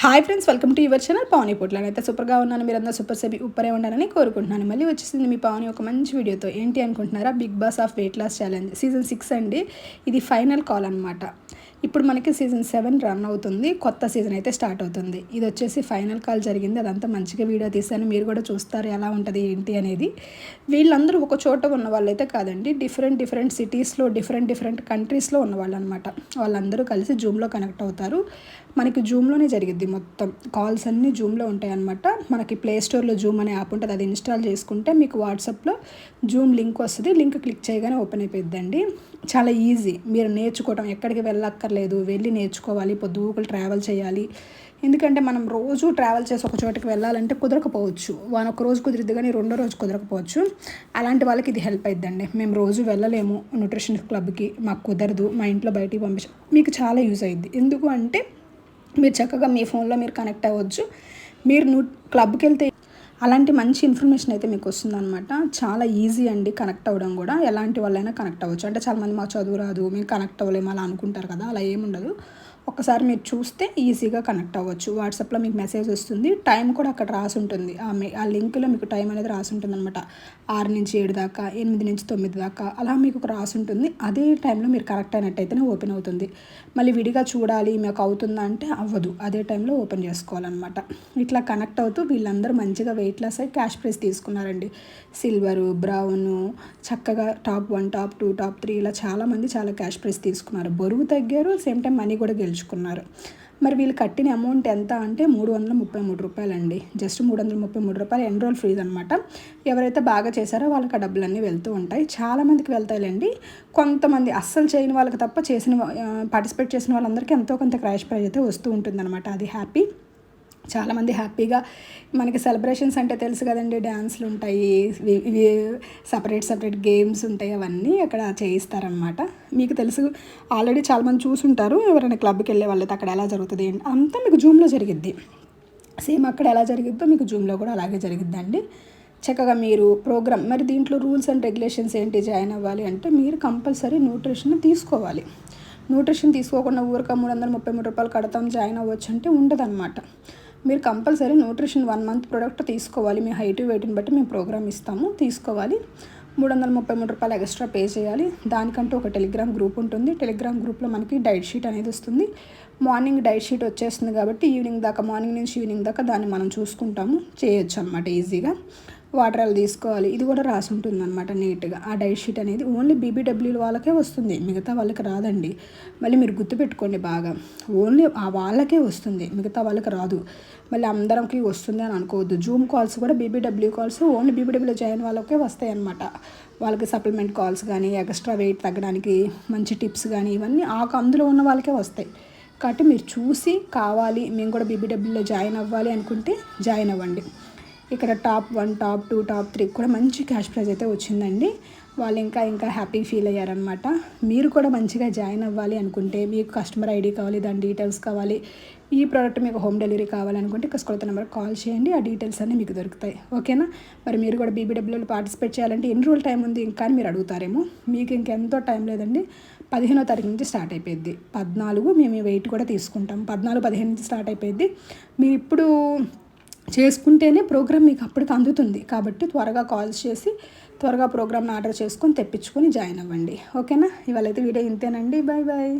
Hi friends welcome to your channel Pavani Potla అయితే సూపర్గా ఉన్నాను మీరందరూ సూపర్ సెబి ఉప్పరే ఉండాలని కోరుకుంటున్నాను. మళ్ళీ వచ్చేసింది మీ పావని ఒక మంచి వీడియోతో. ఏంటి అనుకుంటున్నారా? Big boss of weight loss challenge. Season six అండి. ఇది ఫైనల్ కాల్ అనమాట ఇప్పుడు మనకి సీజన్ సెవెన్ రన్ అవుతుంది కొత్త సీజన్ అయితే స్టార్ట్ అవుతుంది. ఇది వచ్చేసి ఫైనల్ కాల్ జరిగింది అదంతా మంచిగా వీడియో తీశాను మీరు కూడా చూస్తారు ఎలా ఉంటుంది ఏంటి అనేది. వీళ్ళందరూ ఒక చోట ఉన్న వాళ్ళైతే కాదండి డిఫరెంట్ డిఫరెంట్ సిటీస్లో డిఫరెంట్ డిఫరెంట్ కంట్రీస్లో ఉన్నవాళ్ళు అనమాట వాళ్ళందరూ కలిసి జూమ్లో కనెక్ట్ అవుతారు. మనకి జూమ్లోనే జరిగిద్ది మొత్తం. కాల్స్ అన్నీ జూమ్లో ఉంటాయన్నమాట. మనకి ప్లే స్టోర్లో జూమ్ అనే యాప్ ఉంటుంది అది ఇన్స్టాల్ చేసుకుంటే మీకు వాట్సాప్లో జూమ్ లింక్ వస్తుంది లింక్ క్లిక్ చేయగానే ఓపెన్ అయిపోద్దండి చాలా ఈజీ. మీరు నేర్చుకోవటం ఎక్కడికి వెళ్ళక్కర్లేదు వెళ్ళి నేర్చుకోవాలి పొద్దుగుకులు ట్రావెల్ చేయాలి. ఎందుకంటే మనం రోజు ట్రావెల్ చేసి ఒక చోటికి వెళ్ళాలంటే కుదరకపోవచ్చు. వన్ ఒక రోజు కుదిరిద్ది కానీ రెండో రోజు కుదరకపోవచ్చు. అలాంటి వాళ్ళకి ఇది హెల్ప్ అయిద్దండి. మేము రోజు వెళ్ళలేము న్యూట్రిషన్ క్లబ్కి మాకు కుదరదు మా ఇంట్లో బయటికి పంపించ మీకు చాలా యూజ్ అయ్యిద్ది ఎందుకు అంటే మీరు చక్కగా మీ ఫోన్లో మీరు కనెక్ట్ అవ్వచ్చు. మీరు క్లబ్కి వెళ్తే అలాంటి మంచి ఇన్ఫర్మేషన్ అయితే మీకు వస్తుందన్నమాట. చాలా ఈజీ అండి కనెక్ట్ అవ్వడం కూడా. ఎలాంటి వాళ్ళైనా కనెక్ట్ అవ్వచ్చు. అంటే చాలామంది మాకు చదువు రాదు మేము కనెక్ట్ అవ్వలేము అలా అనుకుంటారు కదా. అలా ఏముండదు. ఒకసారి మీరు చూస్తే ఈజీగా కనెక్ట్ అవ్వచ్చు. వాట్సాప్లో మీకు మెసేజ్ వస్తుంది. టైం కూడా అక్కడ రాసి ఉంటుంది. ఆ ఆ లింక్లో మీకు టైం అనేది రాసి ఉంటుంది అనమాట ఆరు నుంచి ఏడు దాకా ఎనిమిది నుంచి తొమ్మిది దాకా అలా మీకు రాసి ఉంటుంది. అదే టైంలో మీరు కరెక్ట్ అయినట్టయితేనే ఓపెన్ అవుతుంది. మళ్ళీ విడిగా చూడాలి మీకు అవుతుందా అంటే అవ్వదు. అదే టైంలో ఓపెన్ చేసుకోవాలన్నమాట. ఇట్లా కనెక్ట్ అవుతూ వీళ్ళందరూ మంచిగా వెయిట్ లాస్ అయ్యి క్యాష్ ప్రైస్ తీసుకున్నారండి. సిల్వరు బ్రౌను చక్కగా top one top two top three ఇలా చాలామంది చాలా క్యాష్ ప్రైస్ తీసుకున్నారు. బరువు తగ్గారు సేమ్ టైం మనీ కూడా గెలిచారు. గెలుచుకున్నారు మరి వీళ్ళు కట్టిన అమౌంట్ ఎంత అంటే మూడు వందల ముప్పై మూడు రూపాయలు అండి జస్ట్ మూడు వందల ముప్పై మూడు రూపాయలు ఎన్రోల్ ఫ్రీజ్ అనమాట ఎవరైతే బాగా చేశారో వాళ్ళకి ఆ డబ్బులన్నీ వెళ్తూ ఉంటాయి. చాలామందికి వెళ్తాయిలేండి. కొంతమంది అస్సలు చేయని వాళ్ళకి తప్ప చేసిన పార్టిసిపేట్ చేసిన వాళ్ళందరికీ ఎంతో కొంత క్రాష్ ప్రైజ్ అయితే వస్తూ ఉంటుందన్నమాట. అది హ్యాపీ. చాలామంది హ్యాపీగా మనకి సెలబ్రేషన్స్ అంటే తెలుసు కదండి డ్యాన్స్లు ఉంటాయి సపరేట్ సపరేట్ గేమ్స్ ఉంటాయి అవన్నీ అక్కడ చేయిస్తారనమాట మీకు తెలుసు ఆల్రెడీ చాలామంది చూసుంటారు ఎవరైనా క్లబ్కి వెళ్ళే వాళ్ళైతే అక్కడ ఎలా జరుగుతుంది అంతా మీకు జూమ్లో జరిగిద్ది. సేమ్ అక్కడ ఎలా జరిగిద్దో మీకు జూమ్లో కూడా అలాగే జరిగిద్దండి. చక్కగా మీరు ప్రోగ్రామ్ మరి దీంట్లో రూల్స్ అండ్ రెగ్యులేషన్స్ ఏంటి జాయిన్ అవ్వాలి అంటే మీరు కంపల్సరీ న్యూట్రిషన్ తీసుకోవాలి. న్యూట్రిషన్ తీసుకోకుండా ఊరిక మూడు వందల ముప్పై మూడు రూపాయలు కడతాం జాయిన్ అవ్వచ్చు అంటే ఉండదన్నమాట. మీరు compulsory nutrition one month product తీసుకోవాలి. మీ హైట్ వెయిట్ని బట్టి మేము ప్రోగ్రామ్ ఇస్తాము. తీసుకోవాలి. మూడు వందల ముప్పై మూడు రూపాయలు ఎక్స్ట్రా పే చేయాలి. దానికంటూ ఒక టెలిగ్రామ్ గ్రూప్ ఉంటుంది. టెలిగ్రామ్ గ్రూప్లో మనకి డైట్ షీట్ అనేది వస్తుంది. మార్నింగ్ డైట్ షీట్ వచ్చేస్తుంది కాబట్టి ఈవినింగ్ దాకా మార్నింగ్ నుంచి ఈవినింగ్ దాకా దాన్ని మనం చూసుకుంటాము. చేయొచ్చు అనమాట ఈజీగా. వాటర్ అలా తీసుకోవాలి. ఇది కూడా రాసి ఉంటుంది అనమాట నీట్గా. ఆ డైట్ షీట్ అనేది ఓన్లీ బీబీడబ్ల్యూ వాళ్ళకే వస్తుంది. మిగతా వాళ్ళకి రాదండి. మళ్ళీ మీరు గుర్తుపెట్టుకోండి బాగా. ఓన్లీ ఆ వాళ్ళకే వస్తుంది. మిగతా వాళ్ళకి రాదు. మళ్ళీ అందరికి వస్తుంది అని అనుకోవద్దు. జూమ్ కాల్స్ కూడా BBW calls only BBW join వాళ్ళకే వస్తాయి అనమాట వాళ్ళకి సప్లిమెంట్ కాల్స్ కానీ ఎక్స్ట్రా వెయిట్ తగ్గడానికి మంచి టిప్స్ కానీ ఇవన్నీ ఆ అందులో ఉన్న వాళ్ళకే వస్తాయి. కాబట్టి మీరు చూసి కావాలి. మేము కూడా బీబీడబ్ల్యూలో జాయిన్ అవ్వాలి అనుకుంటే జాయిన్ అవ్వండి. ఇక్కడ top one top two top three కూడా మంచి క్యాష్ ప్రైజ్ అయితే వచ్చిందండి. వాళ్ళు ఇంకా ఇంకా హ్యాపీ ఫీల్ అయ్యారనమాట మీరు కూడా మంచిగా జాయిన్ అవ్వాలి అనుకుంటే మీకు కస్టమర్ ఐడి కావాలి దాని డీటెయిల్స్ కావాలి ఈ ప్రోడక్ట్ మీకు హోమ్ డెలివరీ కావాలనుకుంటే కస్కొలత నెంబర్ కాల్ చేయండి. ఆ డీటెయిల్స్ అన్నీ మీకు దొరుకుతాయి. ఓకేనా? మరి మీరు కూడా బీబీడబ్ల్యూలో పార్టిసిపేట్ చేయాలంటే ఎన్ని రోజులు టైం ఉంది ఇంకా అని మీరు అడుగుతారేమో. మీకు ఇంకెంతో టైం లేదండి. పదిహేనో తారీఖు నుంచి స్టార్ట్ అయిపోయింది పద్నాలుగు మేము వెయిట్ కూడా తీసుకుంటాం. పద్నాలుగు పదిహేను నుంచి స్టార్ట్ అయిపోయింది మీరు ఇప్పుడు చేసుకుంటేనే ప్రోగ్రామ్ మీకు అప్పటికి అందుతుంది. కాబట్టి త్వరగా కాల్స్ చేసి త్వరగా ప్రోగ్రామ్ని ఆర్డర్ చేసుకొని తెప్పించుకొని జాయిన్ అవ్వండి. ఓకేనా? ఇవాళైతే వీడియో ఇంతేనండి. Bye bye